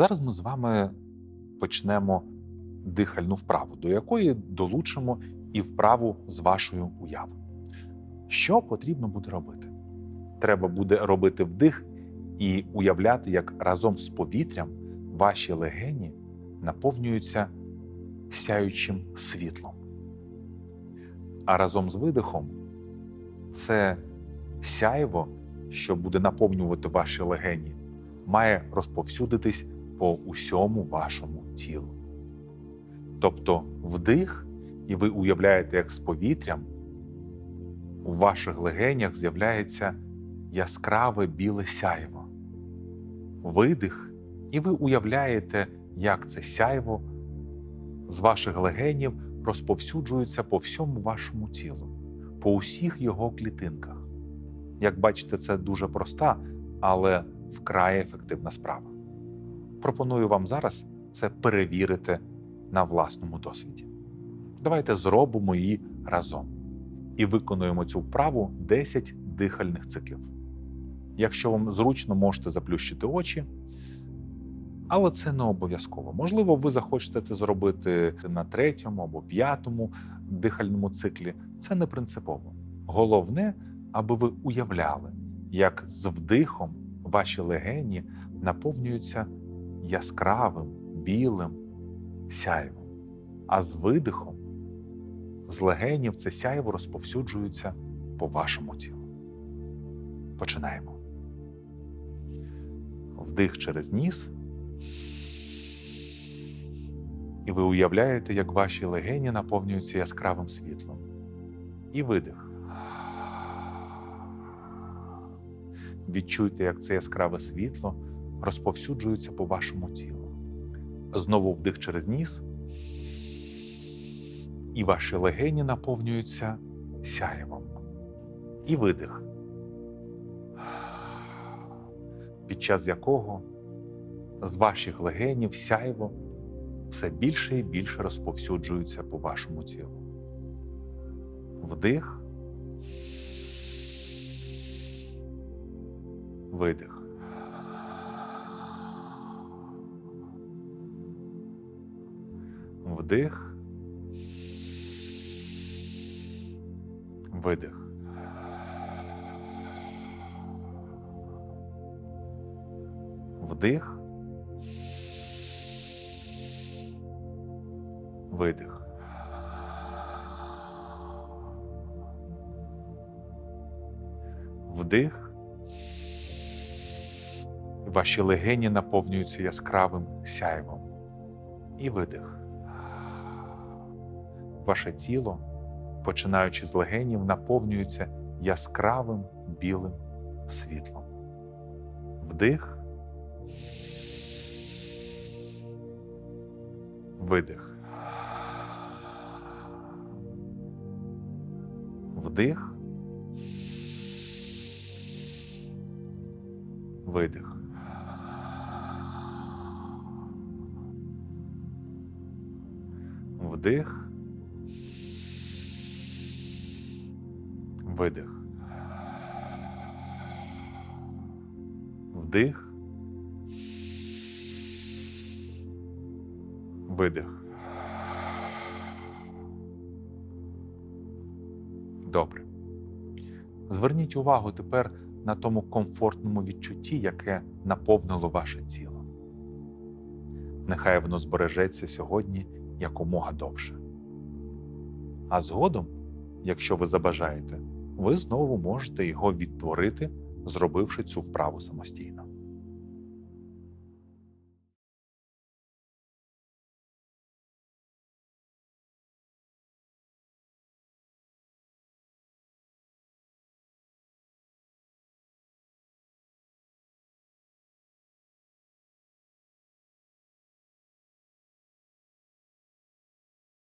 Зараз ми з вами почнемо дихальну вправу, до якої долучимо і вправу з вашою уявою. Що потрібно буде робити? Треба буде робити вдих і уявляти, як разом з повітрям ваші легені наповнюються сяючим світлом. А разом з видихом це сяйво, що буде наповнювати ваші легені, має розповсюдитись по усьому вашому тілу. Тобто вдих, і ви уявляєте, як з повітрям у ваших легенях з'являється яскраве біле сяйво. Видих, і ви уявляєте, як це сяйво з ваших легенів розповсюджується по всьому вашому тілу, по усіх його клітинках. Як бачите, це дуже проста, але вкрай ефективна справа. Пропоную вам зараз це перевірити на власному досвіді. Давайте зробимо її разом і виконуємо цю вправу 10 дихальних циклів. Якщо вам зручно, можете заплющити очі, але це не обов'язково. Можливо, ви захочете це зробити на третьому або п'ятому дихальному циклі. Це не принципово. Головне, аби ви уявляли, як з вдихом ваші легені наповнюються яскравим, білим сяйвом, а з видихом з легенів це сяйво розповсюджується по вашому тілу. Починаємо. Вдих через ніс. І ви уявляєте, як ваші легені наповнюються яскравим світлом. І видих. Відчуйте, як це яскраве світло розповсюджується по вашому тілу. Знову вдих через ніс. І ваші легені наповнюються сяєвом. І видих, під час якого з ваших легенів сяйво все більше і більше розповсюджується по вашому тілу. Вдих. Видих. Вдих. Видих. Вдих. Видих. Вдих. Ваші легені наповнюються яскравим сяйвом. І видих. Ваше тіло, починаючи з легенів, наповнюється яскравим білим світлом. Вдих. Видих. Вдих. Видих. Вдих. Видих. Вдих. Видих. Добре. Зверніть увагу тепер на тому комфортному відчутті, яке наповнило ваше тіло. Нехай воно збережеться сьогодні якомога довше. А згодом, якщо ви забажаєте, ви знову можете його відтворити, зробивши цю вправу самостійно.